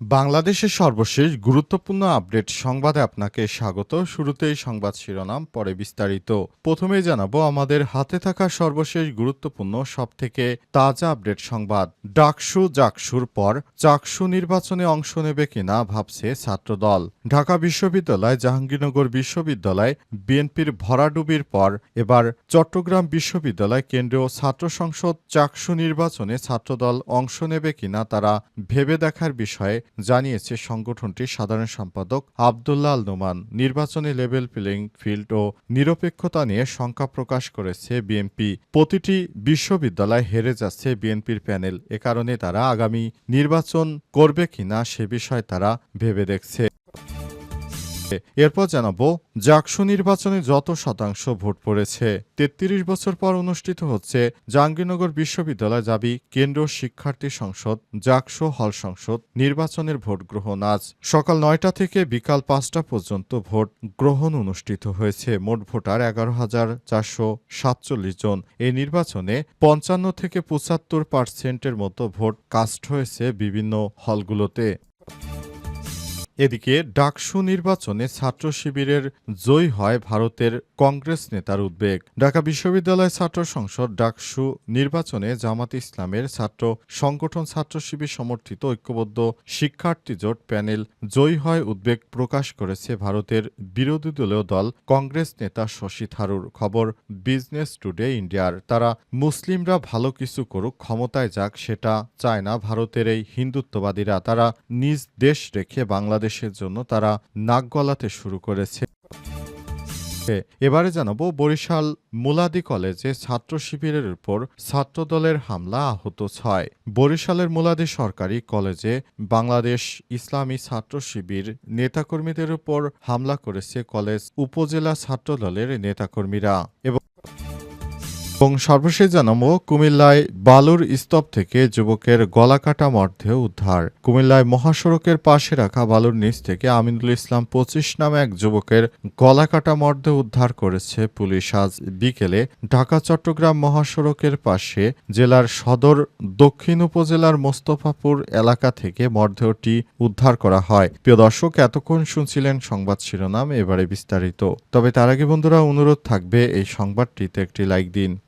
বাংলাদেশের সর্বশেষ গুরুত্বপূর্ণ আপডেট সংবাদে আপনাকে স্বাগত। শুরুতেই সংবাদ শিরোনাম, পরে বিস্তারিত। প্রথমে জানাব, আমাদের হাতে থাকা সর্বশেষ গুরুত্বপূর্ণ, সবথেকে তাজা আপডেট সংবাদ। ডাকসু জাকসুর পর চাকসু নির্বাচনে অংশ নেবে কিনা ভাবছে ছাত্রদল। ঢাকা বিশ্ববিদ্যালয়, জাহাঙ্গীরনগর বিশ্ববিদ্যালয়, বিএনপির ভরাডুবির পর এবার চট্টগ্রাম বিশ্ববিদ্যালয় কেন্দ্রীয় ছাত্র সংসদ চাকসু নির্বাচনে ছাত্রদল অংশ নেবে কিনা তারা ভেবে দেখার বিষয়ে জানিয়েছে সংগঠনটির সাধারণ সম্পাদক আবদুল্লাহ আল নোমান। নির্বাচনী লেভেল প্লেইং ফিল্ড ও নিরপেক্ষতা নিয়ে শঙ্কা প্রকাশ করেছে বিএনপি। প্রতিটি বিশ্ববিদ্যালয় হেরে যাচ্ছে বিএনপির প্যানেল। এ কারণে তারা আগামী নির্বাচন করবে কিনা সে বিষয়ে তারা ভেবে দেখছে। এরপর জানাব, জাকসু নির্বাচনে যত শতাংশ ভোট পড়েছে, তেত্রিশ বছর পর অনুষ্ঠিত হচ্ছে জাহাঙ্গীরনগর বিশ্ববিদ্যালয় দাবি কেন্দ্র শিক্ষার্থী সংসদ, জাকসু হল সংসদ নির্বাচনের ভোট গ্রহণ আজ। সকাল নয়টা থেকে বিকাল পাঁচটা পর্যন্ত ভোট গ্রহণ অনুষ্ঠিত হয়েছে। মোট ভোটার এগারো হাজার চারশো সাতচল্লিশ জন। এই নির্বাচনে পঞ্চান্ন থেকে পঁচাত্তর পার্সেন্টের মতো ভোট কাস্ট হয়েছে বিভিন্ন হলগুলোতে। এদিকে ডাকসু নির্বাচনে ছাত্র শিবিরের জয়ী হয় ভারতের কংগ্রেস নেতার উদ্বেগ। ঢাকা বিশ্ববিদ্যালয় ছাত্র সংসদ ডাকসু নির্বাচনে জামাত ইসলামের ছাত্র সংগঠন ছাত্র শিবির সমর্থিত ঐক্যবদ্ধ শিক্ষার্থী জোট প্যানেল জয়ী হয় উদ্বেগ প্রকাশ করেছে ভারতের বিরোধী দলীয় দল কংগ্রেস নেতা শশী থারুর। খবর বিজনেস টুডে ইন্ডিয়ার। তারা মুসলিমরা ভালো কিছু করুক, ক্ষমতায় যাক, সেটা চায় না ভারতের এই হিন্দুত্ববাদীরা। তারা নিজ দেশ রেখে বাংলাদেশের জন্য তারা নাক গলাতে শুরু করেছে। এবারে জানাব বরিশাল মুলাদি কলেজে ছাত্র শিবিরের উপর ছাত্রদলের হামলা আহত ছয়। বরিশালের মুলাদি সরকারি কলেজে বাংলাদেশ ইসলামী ছাত্র শিবির নেতাকর্মীদের উপর হামলা করেছে কলেজ উপজেলা ছাত্রদলের নেতাকর্মীরা। এবং এবং সর্বশেষ জানাব, কুমিল্লায় বালুর স্তব থেকে যুবকের গলাকাটা মর্ধেও উদ্ধার। কুমিল্লায় মহাসড়কের পাশে রাখা বালুর নিচ থেকে আমিনুল ইসলাম পঁচিশ নামে এক যুবকের গলাকাটা মর্ধে উদ্ধার করেছে পুলিশ। আজ বিকেলে ঢাকা, চট্টগ্রাম মহাসড়কের পাশে জেলার সদর দক্ষিণ উপজেলার মোস্তফাপুর এলাকা থেকে মর্ধেওটি উদ্ধার করা হয়। প্রিয় দর্শক, এতক্ষণ শুনছিলেন সংবাদ শিরোনাম, এবারে বিস্তারিত। তবে তার আগে বন্ধুরা, অনুরোধ থাকবে এই সংবাদটিতে একটি লাইক দিন।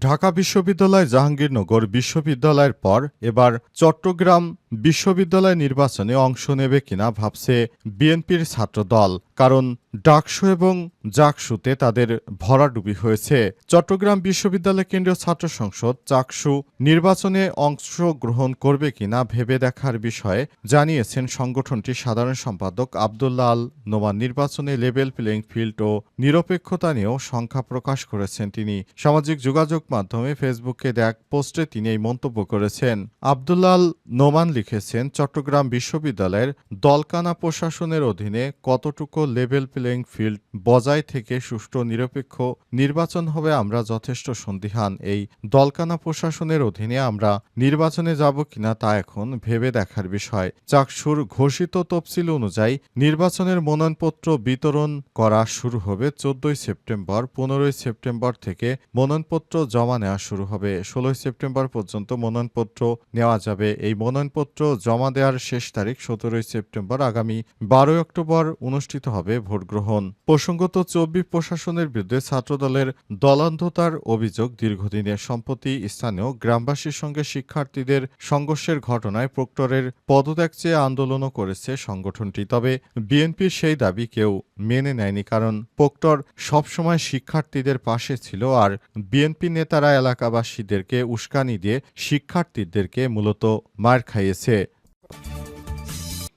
ঢাকা বিশ্ববিদ্যালয় জাহাঙ্গীরনগর বিশ্ববিদ্যালয়ের পর এবার চট্টগ্রাম বিশ্ববিদ্যালয় নির্বাচনে অংশ নেবে কিনা ভাবছে বিএনপির ছাত্রদল। কারণ ডাকসু এবং জাকসুতে তাদের ভরাডুবি হয়েছে। চট্টগ্রাম বিশ্ববিদ্যালয় কেন্দ্রীয় ছাত্র সংসদ চাকসু নির্বাচনে অংশগ্রহণ করবে কিনা ভেবে দেখার বিষয়ে জানিয়েছেন সংগঠনটির সাধারণ সম্পাদক আবদুল্লাহ আল নোমান। নির্বাচনে লেভেল প্লেইং ফিল্ড ও নিরপেক্ষতা নিয়েও সংখ্যা প্রকাশ করেছেন তিনি। সামাজিক যোগাযোগ মাধ্যমে ফেসবুকে দেখ পোস্টে তিনি এই মন্তব্য করেছেন। আবদুল্লাহ আল নোমান লিখেছেন, চট্টগ্রাম বিশ্ববিদ্যালয়ের দলকানা প্রশাসনের অধীনে কতটুকু লেভেল প্লেইং ফিল্ড বজায় থেকে সুষ্ঠু নিরপেক্ষ নির্বাচন হবে আমরা যথেষ্ট সন্দিহান। এই দলকানা প্রশাসনের অধীনে আমরা নির্বাচনে যাব কিনা তা এখন ভেবে দেখার বিষয়। চাকসুর ঘোষিত তফসিল অনুযায়ী নির্বাচনের মনোনয়নপত্র বিতরণ করা শুরু হবে চোদ্দই সেপ্টেম্বর, পনেরোই সেপ্টেম্বর থেকে মনোনয়নপত্র জমা নেওয়া শুরু হবে। ষোলোই সেপ্টেম্বর পর্যন্ত মনোনয়নপত্র নেওয়া যাবে। এই মনোনয়নপত্র জমা দেওয়ার শেষ তারিখ সতেরোই সেপ্টেম্বর, আগামী বারোই অক্টোবর অনুষ্ঠিত হবে ভোট গ্রহণ প্রসঙ্গত, চব্বিশ প্রশাসনের বিরুদ্ধে ছাত্রদলের দলান্ধতার অভিযোগ দীর্ঘদিনের সম্প্রতি স্থানীয় গ্রামবাসীর সঙ্গে শিক্ষার্থীদের সংঘর্ষের ঘটনায় প্রক্টরের পদত্যাগ চেয়ে আন্দোলনও করেছে সংগঠনটি। তবে বিএনপির সেই দাবি কেউ মেনে নেয়নি কারণ প্রক্টর সবসময় শিক্ষার্থীদের পাশে ছিল আর বিএনপি নেতারা এলাকাবাসীদেরকে উস্কানি দিয়ে শিক্ষার্থীদেরকে মূলত মার খাইয়েছে।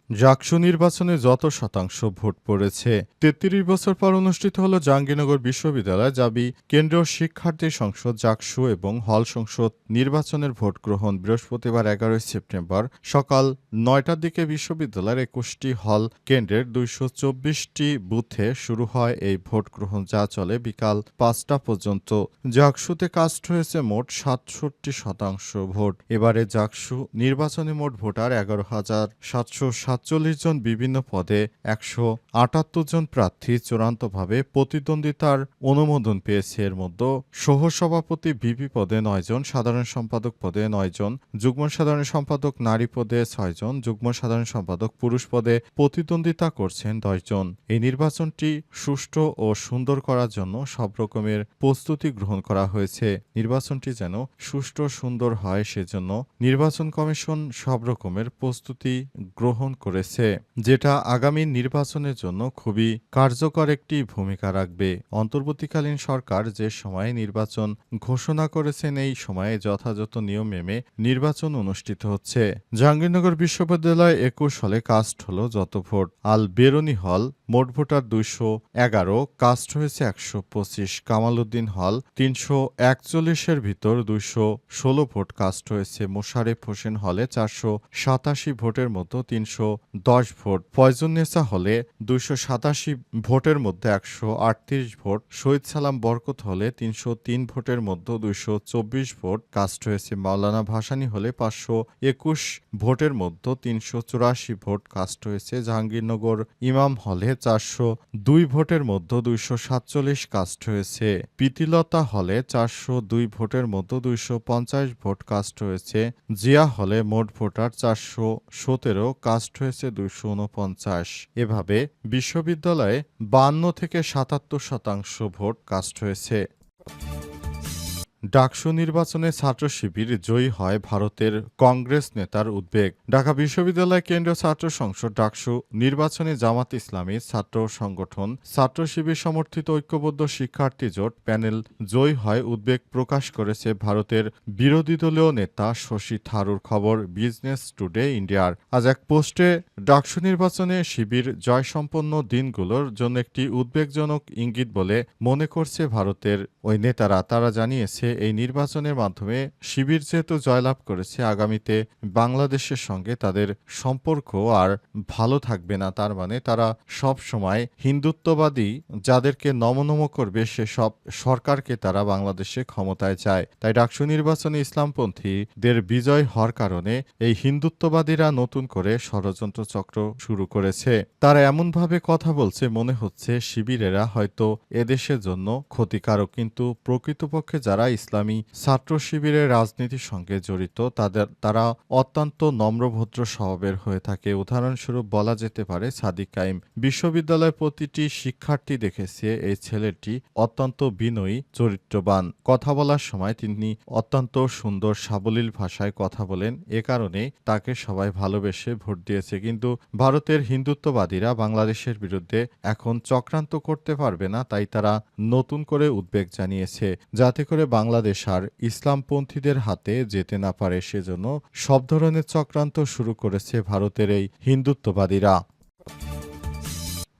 জাকসু নির্বাচনে যত শতাংশ ভোট পড়েছে, তেত্রিশ বছর পর অনুষ্ঠিত হল জাহাঙ্গীরনগর বিশ্ববিদ্যালয় জাবি কেন্দ্রীয় শিক্ষার্থী সংসদ জাকসু এবং হল সংসদ নির্বাচনের ভোট গ্রহণ বৃহস্পতিবার এগারোই সেপ্টেম্বর সকাল নয়টার দিকে বিশ্ববিদ্যালয়ের একুশটি হল কেন্দ্রের দুইশো চব্বিশটি বুথে শুরু হয় এই ভোট গ্রহণ যা চলে বিকাল পাঁচটা পর্যন্ত। জাকসুতে কাস্ট হয়েছে মোট সাতষট্টি শতাংশ ভোট। এবারে জাকসু নির্বাচনে মোট ভোটার এগারো হাজার সাতশো সাতচল্লিশ জন বিভিন্ন পদে একশো আটাত্তর জন প্রার্থী চূড়ান্তভাবে প্রতিদ্বন্দ্বিতার অনুমোদন পেয়েছে। এর মধ্যে সহসভাপতি ভিপি পদে নয় জন, সাধারণ সম্পাদক পদে নয় জন, যুগ্ম সাধারণ সম্পাদক নারী পদে ছয়জন যুগ্ম সাধারণ সম্পাদক পুরুষ পদে প্রতিদ্বন্দ্বিতা করছেন দশজন এই নির্বাচনটি সুষ্ঠু ও সুন্দর করার জন্য সব রকমের প্রস্তুতি গ্রহণ করা হয়েছে। নির্বাচনটি যেন সুষ্ঠু সুন্দর হয়, সেজন্য নির্বাচন কমিশন সব রকমের প্রস্তুতি গ্রহণ করেছে, যেটা আগামী নির্বাচনের জন্য খুবই কার্যকর একটি ভূমিকা রাখবে। অন্তর্বর্তীকালীন সরকার যে সময়ে নির্বাচন ঘোষণা করেছেন, এই সময়ে যথাযথ নিয়ম মেমে নির্বাচন অনুষ্ঠিত হচ্ছে। জাহাঙ্গীরনগর বিশ্ববিদ্যালয় একুশ হলে কাস্ট হল যত ভোট। আল বেরোনি হল মোট ভোটার দুইশো এগারো, কাস্ট হয়েছে একশো পঁচিশ কামাল উদ্দিন হল তিনশো একচল্লিশের ভিতর দুইশো ষোলো ভোট, কাস্ট হয়েছে মোশারেফ হোসেন হলে চারশো সাতাশি ভোটের মতো তিনশো দশ ভোট ফয়জুন্নেসা হলে দুইশো সাতাশি ভোটের মধ্যে একশো আটত্রিশ ভোট, শহীদ সালাম বরকত হলে তিনশো তিন ভোটের মধ্যে দুইশো চব্বিশ ভোট, কাস্ট হয়েছে মাওলানা ভাসানি হলে পাঁচশো একুশ ভোটের মধ্যে তিনশো চুরাশি ভোট, কাস্ট হয়েছে জাহাঙ্গীরনগর ইমাম হলে চারশো দুই ভোটের মধ্যে দুইশো সাতচল্লিশ কাস্ট হয়েছে। প্রীতিলতা হলে চারশো দুই ভোটের মধ্যে দুইশো পঞ্চাশ ভোট কাস্ট হয়েছে। জিয়া হলে মোট ভোটার চারশো সতেরো কাস্ট হয়েছে দুইশো উনপঞ্চাশ। এভাবে বিশ্ববিদ্যালয়ে বান্ন থেকে সাতাত্তর শতাংশ ভোট কাস্ট হয়েছে। ডাকসু নির্বাচনে ছাত্র শিবির জয়ী হয় ভারতের কংগ্রেস নেতার উদ্বেগ। ঢাকা বিশ্ববিদ্যালয় কেন্দ্রীয় ছাত্র সংসদ ডাকসু নির্বাচনে জামাত ইসলামী ছাত্র সংগঠন ছাত্র শিবির সমর্থিত ঐক্যবদ্ধ শিক্ষার্থী জোট প্যানেল জয়ী হয় উদ্বেগ প্রকাশ করেছে ভারতের বিরোধী দলীয় নেতা শশী থারুর খবর বিজনেস টুডে ইন্ডিয়ার। আজ এক পোস্টে, ডাকসু নির্বাচনে শিবির জয়সম্পন্ন দিনগুলোর জন্য একটি উদ্বেগজনক ইঙ্গিত বলে মনে করছে ভারতের ওই নেতারা। তারা জানিয়েছে এই নির্বাচনের মাধ্যমে শিবির যেহেতু জয়লাভ করেছে, আগামীতে বাংলাদেশের সঙ্গে তাদের সম্পর্ক আর ভালো থাকবে না, তার মানে তারা সব সময় হিন্দুত্ববাদী, যাদেরকে নমনম করবে সেসব সরকারকে তারা বাংলাদেশে ক্ষমতায় চায়। তাই ডাকসু নির্বাচনে ইসলামপন্থীদের বিজয় হওয়ার কারণে এই হিন্দুত্ববাদীরা নতুন করে ষড়যন্ত্র চক্র শুরু করেছে। তারা এমনভাবে কথা বলছে, মনে হচ্ছে শিবিরেরা হয়তো এদেশের জন্য ক্ষতিকারক, কিন্তু প্রকৃতপক্ষে যারা ইসলামী ছাত্র শিবিরের রাজনীতির সঙ্গে জড়িত, তাদের, তারা অত্যন্ত নম্রভদ্র স্বভাবের হয়ে থাকে। উদাহরণস্বরূপ বলা যেতে পারে, সাদিক কাইম বিশ্ববিদ্যালয়ের প্রতিটি শিক্ষার্থী দেখেছে, এই ছেলেটি অত্যন্ত বিনয়ী, চরিত্রবান। কথা বলার সময় তিনি অত্যন্ত সুন্দর, সাবলীল ভাষায় কথা বলেন। এ কারণে তাকে সবাই ভালোবেসে ভোট দিয়েছে। কিন্তু ভারতের হিন্দুত্ববাদীরা বাংলাদেশের বিরুদ্ধে এখন চক্রান্ত করতে পারবে না, তাই তারা নতুন করে উদ্বেগ জানিয়েছে। যাতে করে বাংলাদেশ আর ইসলামপন্থীদের হাতে যেতে না পারে সেজন্য সব ধরনের চক্রান্ত শুরু করেছে ভারতের এই হিন্দুত্ববাদীরা।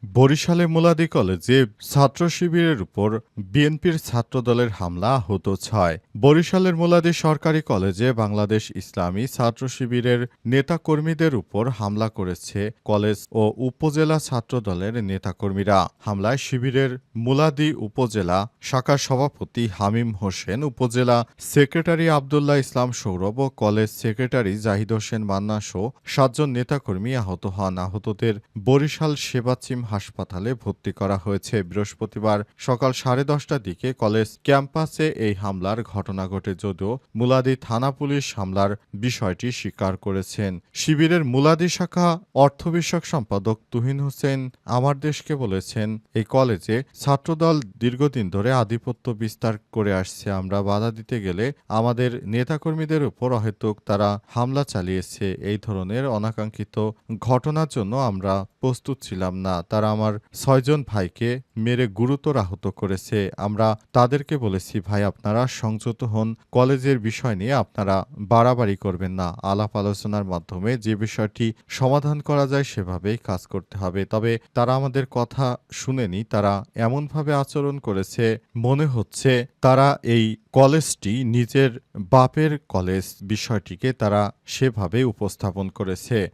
বরিশালে মুলাদি কলেজে ছাত্র শিবিরের উপর বিএনপির ছাত্রদলের হামলা আহত ছয়। বরিশালের মুলাদি সরকারি কলেজে বাংলাদেশ ইসলামী ছাত্র শিবিরের নেতাকর্মীদের উপর হামলা করেছে কলেজ ও উপজেলা ছাত্রদলের নেতাকর্মীরা। হামলায় শিবিরের মুলাদি উপজেলা শাখার সভাপতি হামিম হোসেন, উপজেলা সেক্রেটারি আবদুল্লাহ ইসলাম সৌরভ ও কলেজ সেক্রেটারি জাহিদ হোসেন মান্না সহ সাতজন নেতাকর্মী আহত হন। আহতদের বরিশাল সেবাচিম হাসপাতালে ভর্তি করা হয়েছে। বৃহস্পতিবার সকাল সাড়ে দশটার দিকে কলেজ ক্যাম্পাসে এই হামলার ঘটনা ঘটে যদিও মুলাদি থানা পুলিশ হামলার বিষয়টি স্বীকার করেছেন। শিবিরের মুলাদি শাখা অর্থ বিষয়ক সম্পাদক তুহিন হোসেন আমার দেশকে বলেছেন, এই কলেজে ছাত্রদল দীর্ঘদিন ধরে আধিপত্য বিস্তার করে আসছে। আমরা বাধা দিতে গেলে আমাদের নেতাকর্মীদের উপর অহেতুক তারা হামলা চালিয়েছে। এই ধরনের অনাকাঙ্ক্ষিত ঘটনার জন্য আমরা প্রস্তুত ছিলাম না। তারা আমার ছয়জন ভাইকে মেরে গুরুতর আহত করেছে। আমরা তাদেরকে বলেছি, ভাই, আপনারা সংযত হন। কলেজের বিষয় নিয়ে আপনারা বাড়াবাড়ি করবেন না। আলাপ আলোচনার মাধ্যমে যে বিষয়টি সমাধান করা যায় সেভাবেই কাজ করতে হবে। তবে তারা আমাদের কথা শুনেনি। তারা এমনভাবে আচরণ করেছে, মনে হচ্ছে তারা এই কলেজটি নিজের বাপের কলেজ বিষয়টিকে তারা সেভাবে উপস্থাপন করেছে।